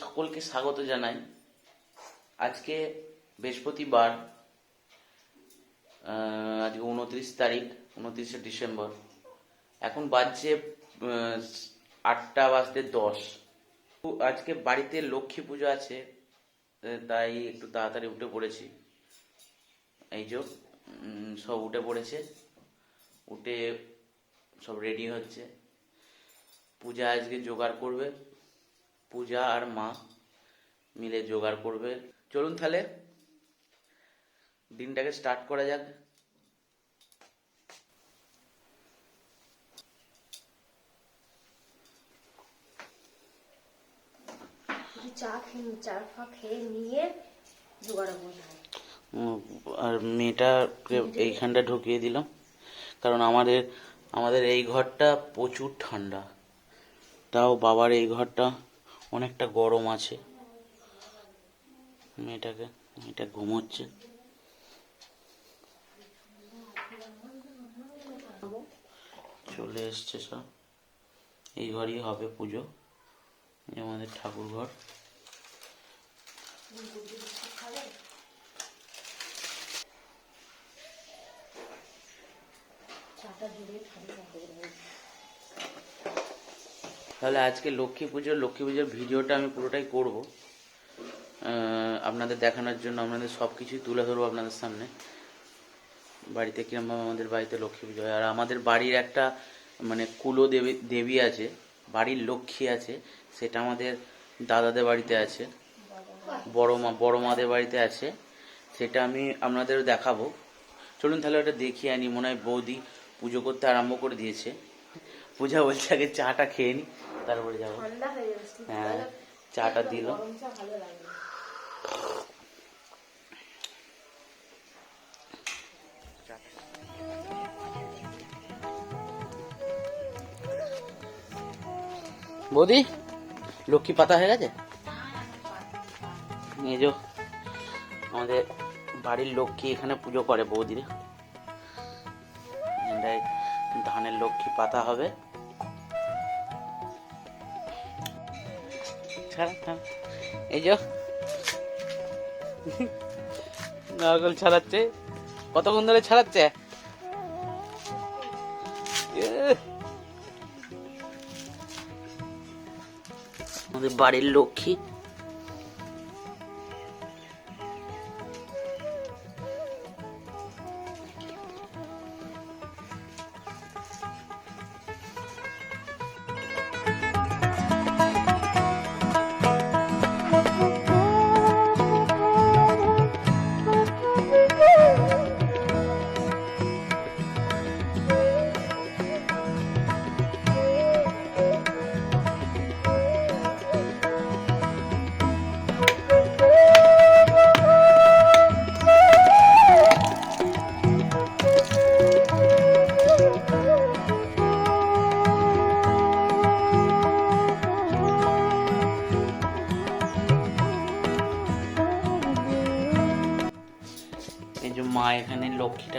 সকলকে স্বাগত জানাই। আজকে বৃহস্পতিবার আজকে উনত্রিশ তারিখ, উনত্রিশে ডিসেম্বর। এখন বাজছে আটটা বাজতে দশ। আজকে বাড়িতে লক্ষ্মী পুজো আছে তাই একটু তাড়াতাড়ি উঠে পড়েছি। এই যে সব উঠে পড়েছে। উঠে সব রেডি হচ্ছে। পূজা আজকে জোগাড় করবে। পূজা আর মা মিলে জোগাড় করবে। চলুন তাহলে দিনটাকে স্টার্ট করা যাক। চা খেয়ে চা ফা খেয়ে নিয়ে জোগাড় করতে হয় আর মেয়েটাকে এইখানটা ঢুকিয়ে দিলাম। কারণ আমাদের আমাদের এই ঘরটা প্রচুর ঠান্ডা। তাও বাবার এই ঘরটা অনেকটা গরম আছে। মেয়েটাকে, মেয়েটা ঘুমোচ্ছে। চলে এসছে সব। এই ঘরই হবে পুজো। আমাদের ঠাকুর ঘর। তাহলে আজকে লক্ষ্মী পুজোর লক্ষ্মী পুজোর ভিডিওটা আমি পুরোটাই করব। আপনাদের দেখানোর জন্য আপনাদের সব কিছুই তুলে ধরবো আপনাদের সামনে। বাড়িতে কিরমভাবে আমাদের বাড়িতে লক্ষ্মী পুজো হয়। আর আমাদের বাড়ির একটা মানে কুলো দেবী দেবী আছে, বাড়ির লক্ষ্মী আছে, সেটা আমাদের দাদাদের বাড়িতে আছে। বড় মা, বড় মাদের বাড়িতে আছে। সেটা আমি আপনাদের দেখাবো। চলুন তাহলে ওটা দেখিয়ে আনি। মনে হয় বৌদি পুজো করতে আরম্ভ করে দিয়েছে। পূজা বলছে আগে চাটা খেয়ে নি। তারপরে যাব। হয়ে চাটা দিল। বৌদি লক্ষ্মী পাতা হয়ে গেছে? নিয়ে যাও। আমাদের বাড়ির লক্ষ্মী এখানে পুজো করে বৌদিরা ধানের লক্ষ্মী পাতা হবে। ছাড়া, ছাড়া। এই যে। নারকেল ছাড়াচ্ছে। কতক্ষণ ধরে ছাড়াচ্ছে? আমাদের বাড়ির লক্ষ্মী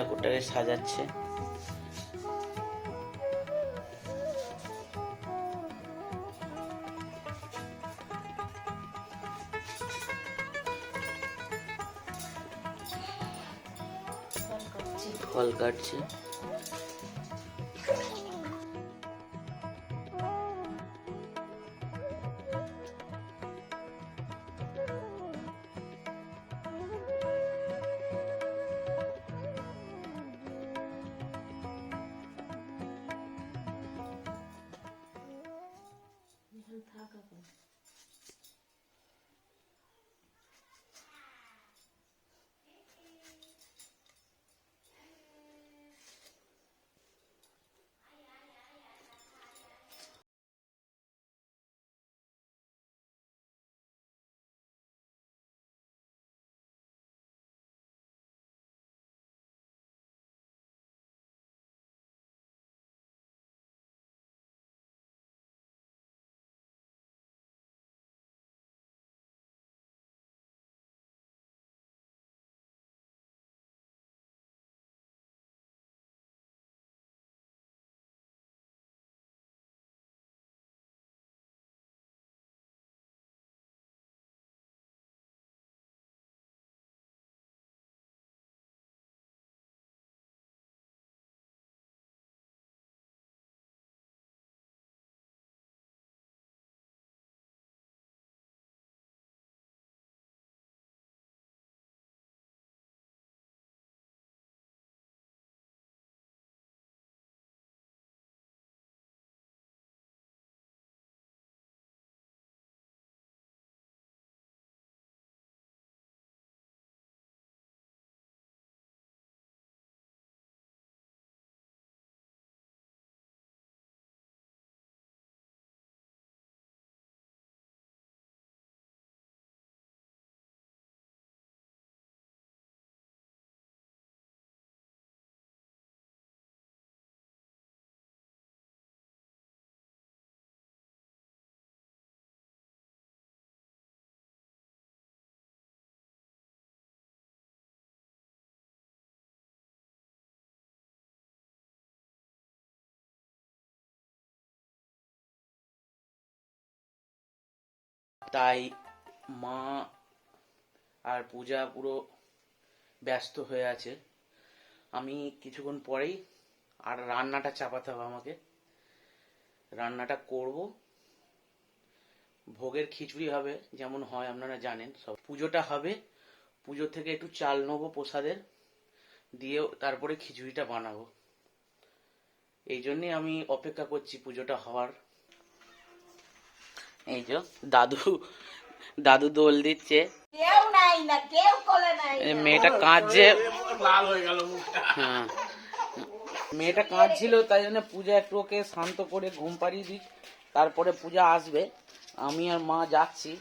ঠাকুরটাকে সাজাচ্ছে। ফল কাটছে। তাই মা আর পূজা পুরো ব্যস্ত হয়ে আছে। আমি কিছুক্ষণ পরেই আর রান্নাটা চাপাতে হবে আমাকে। রান্নাটা করব। ভোগের খিচুড়ি হবে, যেমন হয়, আপনারা জানেন সব। পুজোটা হবে, পুজো থেকে একটু চাল নেব প্রসাদের, দিয়ে তারপরে খিচুড়িটা বানাবো। এই জন্যই আমি অপেক্ষা করছি পুজোটা হওয়ার। এই যে দাদু দাদু দোল দিচ্ছে। কেউ নাই না কেউ কোলে নাই মেয়েটা কাঁদছে। লাল হয়ে গেল মুখটা। হ্যাঁ। মেয়েটা কাঁদছিল তাই জন্য পূজা একটু ওকে শান্ত করে ঘুম পাড়িয়ে দিই তারপরে পূজা আসবে। আমি আর মা যাচ্ছি।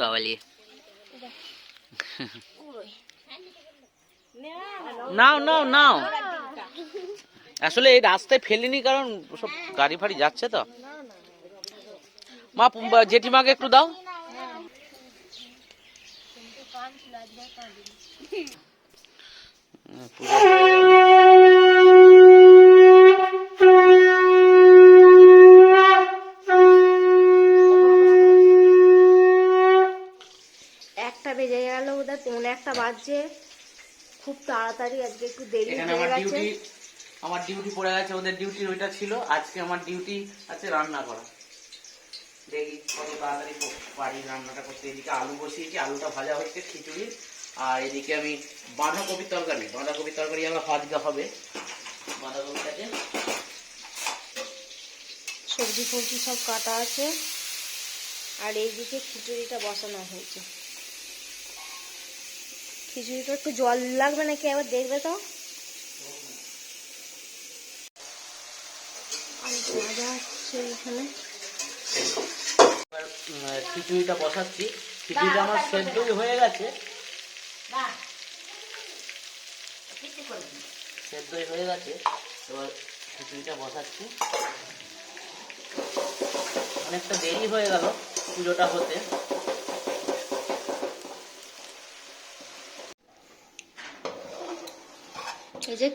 বাবালি নাও নাও নাও আসলে এই রাস্তায় ফেলিনি কারণ সব গাড়ি ফাড়ি যাচ্ছে তো। মা জেঠিমাকে একটু দাও। একটা বেজে গেল ওদের পৌনে একটা বাজছে। খুব তাড়াতাড়ি আজকে একটু দেরি হয়ে আমার গেছে। ডিউটি আমার ডিউটি পড়ে গেছে ওদের ডিউটি ওইটা ছিল। আজকে আমার ডিউটি আছে রান্না করা। দেখি কত তাড়াতাড়ি পারি রান্নাটা করতে। এদিকে আলু বসিয়েছি আলুটা ভাজা হচ্ছে খিচুড়ি। আর এদিকে আমি বাঁধাকপির তরকারি। বাঁধাকপির তরকারি আবার ভাজতে হবে। বাঁধাকপিটাকে সবজি ফবজি সব কাটা আছে। আর এইদিকে খিচুড়িটা বসানো হয়েছে। খিচুড়িটা একটু জল লাগবে নাকি? আবার দেখবে তো। খিচুড়িটা বসাচ্ছি। খিচুড়িটা আমার সেদ্ধই হয়ে গেছে। সেদ্ধই হয়ে গেছে। এবার খিচুড়িটা বসাচ্ছি। অনেকটা দেরি হয়ে গেল পুজোটা হতে। এই যে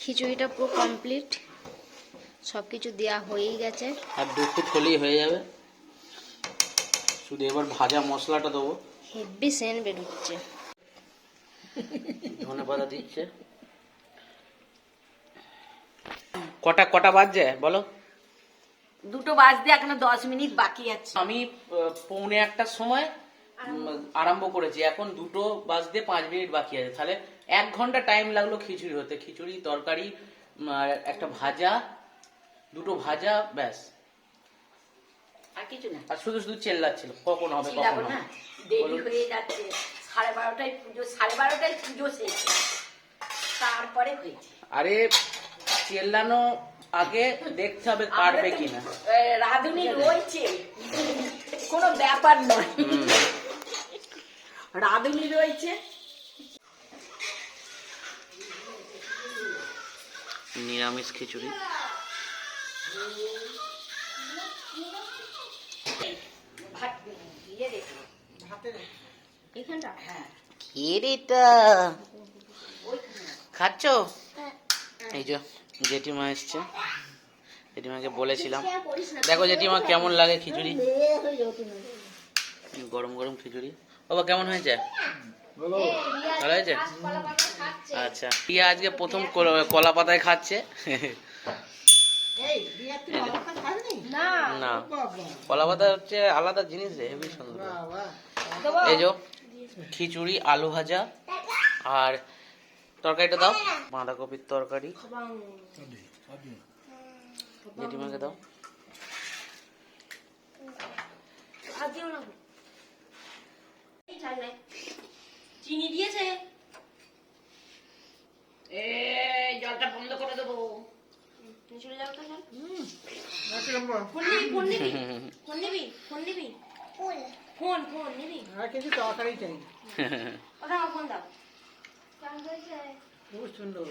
খিচুড়িটা পুরো কমপ্লিট সব কিছু দেওয়া হয়েই গেছে। আর দু ফুট হলেই হয়ে যাবে। শুধু এবার ভাজা মশলাটা দেবো। হেভি সেন বেরোচ্ছে। ধনে পাতা দিচ্ছে। কটা কটা বাজছে? বলো। দুটো বাজতে এখনও দশ মিনিট বাকি আছে। আমি পৌনে একটার সময় আরম্ভ করেছি। এখন দুটো বাজতে পাঁচ মিনিট বাকি আছে। তাহলে এক ঘণ্টা টাইম লাগল খিচুড়ি হতে। খিচুড়ি তরকারি একটা ভাজা দুটো ভাজা ব্যাস। আর কিছু না। আর শুধু শুধু চেল্লাচ্ছিল কখন হবে কখন না দেরি হয়ে যাচ্ছে সাড়ে বারোটায় পুজো সাড়ে বারোটায় পুজো শেষ। তারপরে হয়েছে। আরে চেল্লানো আগে দেখতে হবে পারবে কিনা। রাঁধুনি রয়েছে। কোনো ব্যাপার নয়। রাঁধুনি রয়েছে নিরামিষ খিচুড়ি। ভাত দিয়ে রেখো এখানটা? হ্যাঁ। খাচ্ছ? এই যে জেঠিমা এসছে। জেঠিমাকে বলেছিলাম। দেখো জেঠিমা কেমন লাগে খিচুড়ি? গরম গরম খিচুড়ি। বাবা কেমন হয়েছে? ভালো হয়েছে? আচ্ছা। প্রিয়া আজকে প্রথম কলা- পাতায় খাচ্ছে। না। না। কলা পাতা হচ্ছে আলাদা জিনিস রে হেবি সুন্দর। এই যে খিচুড়ি আলু ভাজা আর তরকারিটা দাও। বাঁধাকপির তরকারি। জেঠিমাকে দাও। চিনি দিয়েছে? এ জলটা বন্ধ করে দেবো। চলে যাও তো ফোন নিবি ফোন নিবি? ফোন নিবি ফোন নিবি? ফোন ফোন নিবি? আর কিছু তরকারি চাই। ওটা আমার ফোন দাও। খুব সুন্দর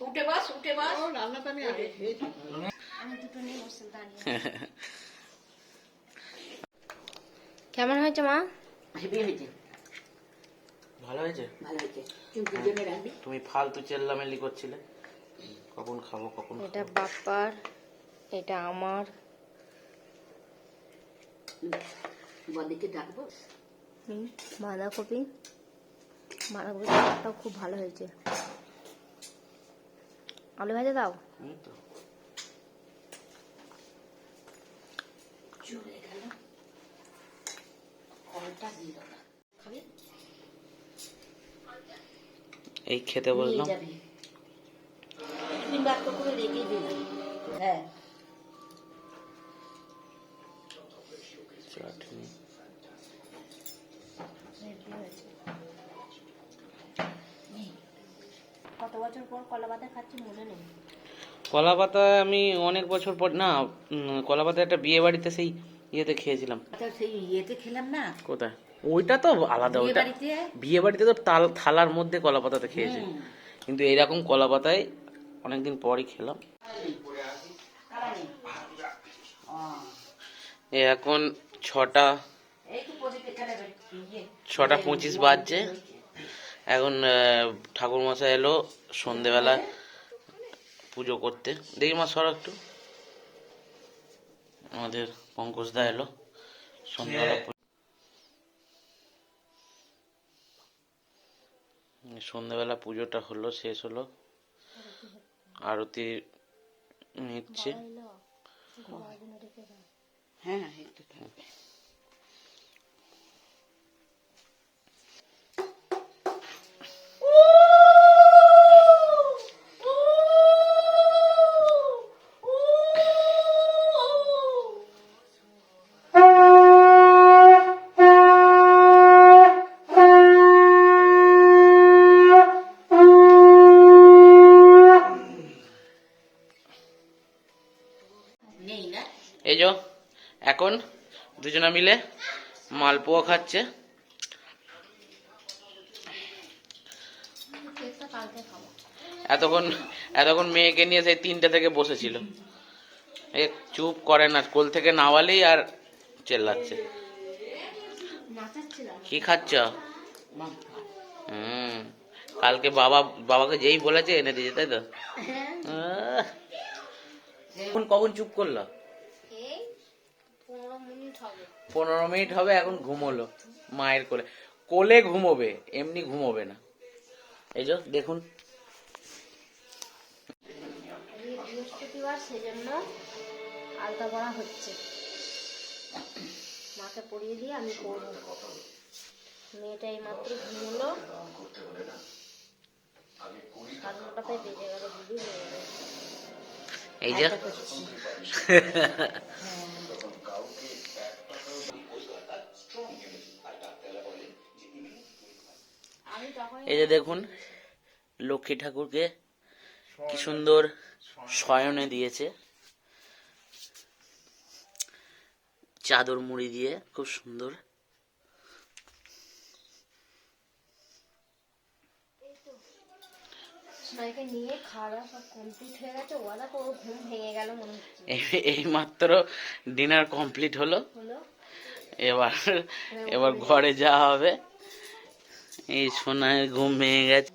উঠে বস উঠে বস। ও রান্না তো আমি আগে খেয়েছি। আমি দুটো নিয়ে বসে দাঁড়িয়ে কেমন হয়েছে মা? হেভি হয়েছে। ভালো হয়েছে? ভালো হয়েছে। দুজনে তুমি ফালতু চেল্লামেল্লি করছিলে। কখন খাব কখন এটা বাপ্পার এটা আমার। বদিকে ডাকবো? বাঁধাকপি। বাঁধাকপি তরকারিটাও খুব ভালো হয়েছে। আলু ভাজা দাও। চলে গেল। কলটা দিল না এই খেতে বললাম। হ্যাঁ। চাটনি। কত বছর পর কলা পাতা খাচ্ছি মনে নেই। কলা পাতা আমি অনেক বছর পর না কলা পাতা একটা বিয়ে বাড়িতে সেই ইয়েতে খেয়েছিলাম। সেই ইয়েতে খেলাম না। কোথায়? ওইটা তো আলাদা ওইটা বিয়ে বাড়িতে তো তাল থালার মধ্যে কলা পাতাতে খেয়েছি। কিন্তু এরকম কলা পাতায় অনেকদিন পরই খেলাম। এখন ছটা ছটা পঁচিশ বাজছে। এখন ঠাকুর মশাই এলো সন্ধেবেলা পুজো করতে। দেখি মা সর একটু। আমাদের পঙ্কজ দা এলো সন্ধ্যাবেলা সন্ধ্যাবেলা পুজোটা হলো শেষ হলো। আরতি নিচ্ছে। হ্যাঁ একটু থাক। দুজনা মিলে মালপোয়া খাচ্ছে। এতক্ষণ এতক্ষণ মেয়েকে নিয়ে সেই তিনটে থেকে বসেছিল। এ চুপ করে না কোল থেকে নামালেই আর চেল্লাচ্ছে। কি খাচ্ছ? হুম কালকে বাবা বাবাকে যেই বলেছে এনে দিয়েছে তাই তো। এখন কখন চুপ করল? পনেরো মিনিট হবে এখন ঘুমোলো মায়ের কোলে। কোলে ঘুমোবে এমনি ঘুমোবে না। এই যে দেখুন। বৃহস্পতিবার সেজন্য আলতা পড়া হচ্ছে। মাকে পরিয়ে দিয়ে আমি করব। মেয়েটা এই মাত্র ঘুমলো। সাড়ে নটাতে বেজে গেল দিদি এই যে। এই যে দেখুন লক্ষ্মী ঠাকুরকে কি সুন্দর শয়নে দিয়েছে। চাদর মুড়ি দিয়ে খুব সুন্দর। এই- মাত্র ডিনার কমপ্লিট হলো। এবার এবার ঘরে যাওয়া হবে। এই সোনায় ঘুম ভেঙে গেছে।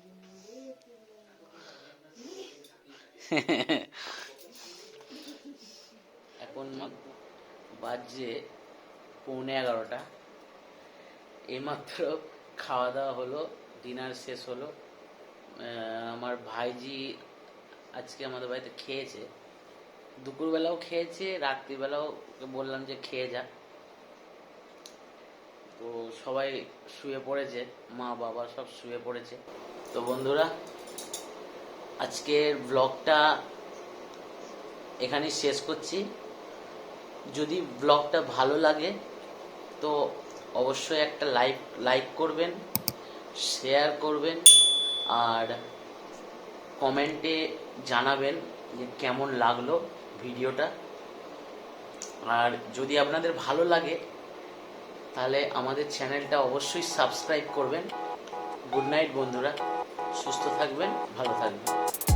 এখন বাজছে পৌনে এগারোটা। এইমাত্র খাওয়া দাওয়া হলো, ডিনার শেষ হলো। আমার ভাইজি আজকে আমাদের বাড়িতে খেয়েছে। দুপুরবেলাও খেয়েছে, রাত্রিবেলাও বললাম যে খেয়ে যা। তো সবাই শুয়ে পড়েছে, মা, বাবা সব শুয়ে পড়েছে। তো বন্ধুরা, আজকের ব্লগটা এখানে শেষ করছি। যদি ব্লগটা ভালো লাগে, তো অবশ্যই একটা লাইক লাইক করবেন শেয়ার করবেন, আর কমেন্টে জানাবেন যে কেমন লাগল ভিডিওটা। আর যদি আপনাদের ভালো লাগে তাহলে আমাদের চ্যানেলটা অবশ্যই সাবস্ক্রাইব করবেন। গুড নাইট বন্ধুরা। সুস্থ থাকবেন ভালো থাকবেন।